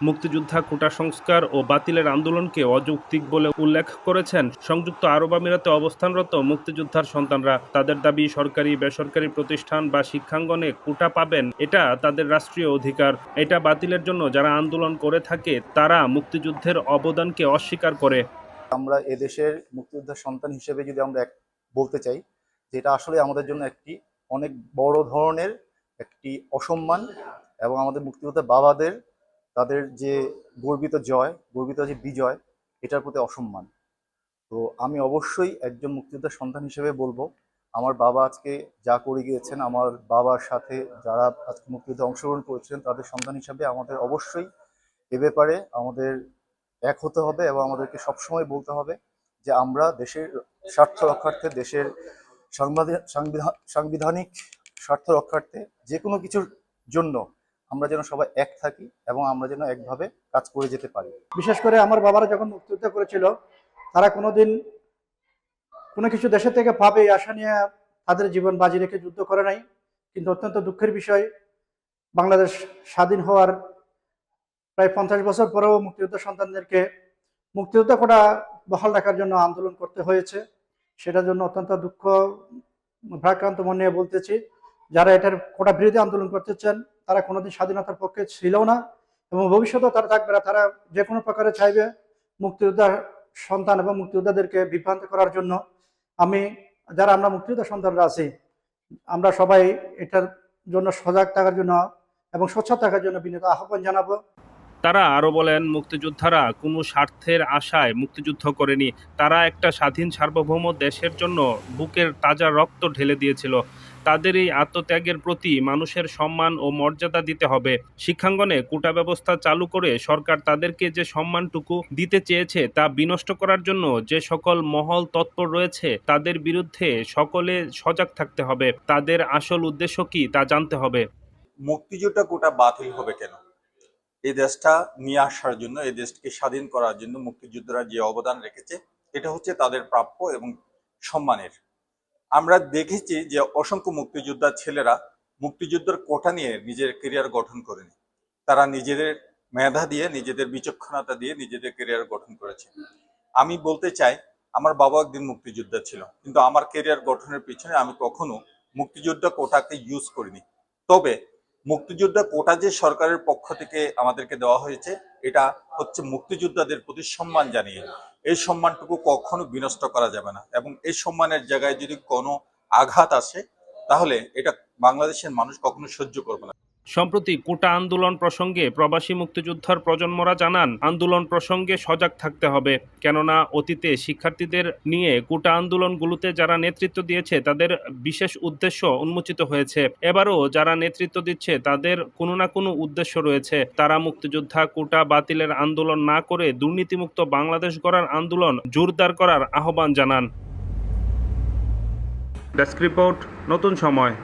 মুক্তিযোদ্ধা কোটা সংস্কার ও বাতিলের আন্দোলনকে অযৌক্তিক বলে উল্লেখ করেছেন সংযুক্ত আরব আমিরাতে অবস্থানরত মুক্তিযোদ্ধার সন্তানরা। তাদের দাবি, সরকারি, বেসরকারি প্রতিষ্ঠান বা শিক্ষাঙ্গনে কোটা পাবেন, এটা তাদের রাষ্ট্রীয় অধিকার। এটা বাতিলের জন্য যারা আন্দোলন করে থাকে, তারা মুক্তিযুদ্ধের অবদানকে অস্বীকার করে। আমরা এদেশের মুক্তিযোদ্ধার সন্তান হিসেবে যদি আমরা বলতে চাই যেটা আসলে আমাদের জন্য একটি অনেক বড় ধরনের একটি অসম্মান এবং আমাদের মুক্তিযোদ্ধা বাবাদের তাদের যে গর্বিত জয়, গর্বিত যে বিজয়, এটার প্রতি অসম্মান। তো আমি অবশ্যই একজন মুক্তিযোদ্ধার সন্তান হিসেবে বলব, আমার বাবা আজকে যা করে গিয়েছেন, আমার বাবার সাথে যারা আজকে মুক্তিযুদ্ধে অংশগ্রহণ করেছিলেন, তাদের সন্তান হিসাবে আমাদের অবশ্যই এ ব্যাপারে আমাদের এক হতে হবে এবং আমাদেরকে সবসময় বলতে হবে যে আমরা দেশের স্বার্থ রক্ষার্থে, দেশের সাংবিধান সাংবিধান- সাংবিধানিক স্বার্থ রক্ষার্থে যে কোনো কিছুর জন্য আমরা যেন সবাই এক থাকি এবং আমরা যেন একভাবে কাজ করে যেতে পারি। বিশেষ করে আমার বাবারা যখন মুক্তিযুদ্ধ করেছিল, তারা কোনোদিন কোনো কিছু দেশের থেকে পাবে আশা নিয়ে তাদের জীবন বাজি রেখে যুদ্ধ করে নাই। কিন্তু অত্যন্ত দুঃখের বিষয়, বাংলাদেশ স্বাধীন হওয়ার প্রায় পঞ্চাশ বছর পরেও মুক্তিযুদ্ধ সন্তানদেরকে মুক্তিযুদ্ধ কোটা বহাল রাখার জন্য আন্দোলন করতে হয়েছে। সেটার জন্য অত্যন্ত দুঃখ, ভ্রাক্রান্ত মনে বলতেছি। যারা এটার কোটা বিরোধী আন্দোলন করতে চান, তারা কোনোদিন স্বাধীনতার পক্ষে ছিল না এবং ভবিষ্যতেও তারা থাকবে না। তারা যে কোনো প্রকারে চাইবে মুক্তিযোদ্ধার সন্তান এবং মুক্তিযোদ্ধাদেরকে বিভ্রান্ত করার জন্য। আমি, যারা আমরা মুক্তিযোদ্ধা সন্তানরা আছি, আমরা সবাই এটার জন্য সজাগ থাকার জন্য এবং স্বচ্ছ থাকার জন্য বিনীত আহ্বান জানাব। তারা আরও বলেন, মুক্তিযোদ্ধারা কোনো স্বার্থের আশায় মুক্তিযুদ্ধ করেনি। তারা একটা স্বাধীন সার্বভৌম দেশের জন্য বুকের তাজা রক্ত ঢেলে দিয়েছিল। তাদের এই আত্মত্যাগের প্রতি মানুষের সম্মান ও মর্যাদা দিতে হবে। শিক্ষাঙ্গনে কোটা ব্যবস্থা চালু করে সরকার তাদেরকে যে সম্মানটুকু দিতে চেয়েছে তা বিনষ্ট করার জন্য যে সকল মহল তৎপর রয়েছে তাদের বিরুদ্ধে সকলে সজাগ থাকতে হবে। তাদের আসল উদ্দেশ্য কি তা জানতে হবে। মুক্তিযুদ্ধ কোটা বাতিল হবে কেন? এই দেশটা নিয়ে আসার জন্য, এই দেশকে স্বাধীন করার জন্য মুক্তিযোদ্ধারা যে অবদান রেখেছে, এটা হচ্ছে তাদের প্রাপ্য এবং সম্মানের আমরা দেখেছি যে অসংখ্য মুক্তিযোদ্ধা ছেলেরা মুক্তিযুদ্ধের কোটা নিয়ে নিজের কেরিয়ার গঠন করেনি। তারা নিজেদের মেধা দিয়ে, নিজেদের বিচক্ষণতা দিয়ে নিজেদের কেরিয়ার গঠন করেছে। আমি বলতে চাই, আমার বাবা একদিন মুক্তিযোদ্ধা ছিল, কিন্তু আমার কেরিয়ার গঠনের পিছনে আমি কখনো মুক্তিযোদ্ধা কোটাকে ইউজ করিনি। তবে মুক্তিযোদ্ধা কোটা যে সরকারের পক্ষ থেকে আমাদেরকে দেওয়া হয়েছে এটা হচ্ছে মুক্তিযোদ্ধাদের প্রতি সম্মান জানিয়ে। এই সম্মানটুকু কখনো বিনষ্ট করা যাবে না এবং এই সম্মানের জায়গায় যদি কোনো আঘাত আসে, তাহলে এটা বাংলাদেশের মানুষ কখনো সহ্য করবে না। সম্প্রতি কোটা আন্দোলন প্রসঙ্গে প্রবাসী মুক্তিযোদ্ধার প্রজন্মরা জানান, আন্দোলন প্রসঙ্গে সজাগ থাকতে হবে। কেননা অতীতে শিক্ষার্থীদের নিয়ে কোটা আন্দোলনগুলোতে যারা নেতৃত্ব দিয়েছে, তাদের বিশেষ উদ্দেশ্য উন্মোচিত হয়েছে। এবারও যারা নেতৃত্ব দিচ্ছে, তাদের কোনো না কোনো উদ্দেশ্য রয়েছে। তারা মুক্তিযোদ্ধা কোটা বাতিলের আন্দোলন না করে দুর্নীতিমুক্ত বাংলাদেশ গড়ার আন্দোলন জোরদার করার আহ্বান জানান। ডেস্ক রিপোর্ট, নতুন সময়।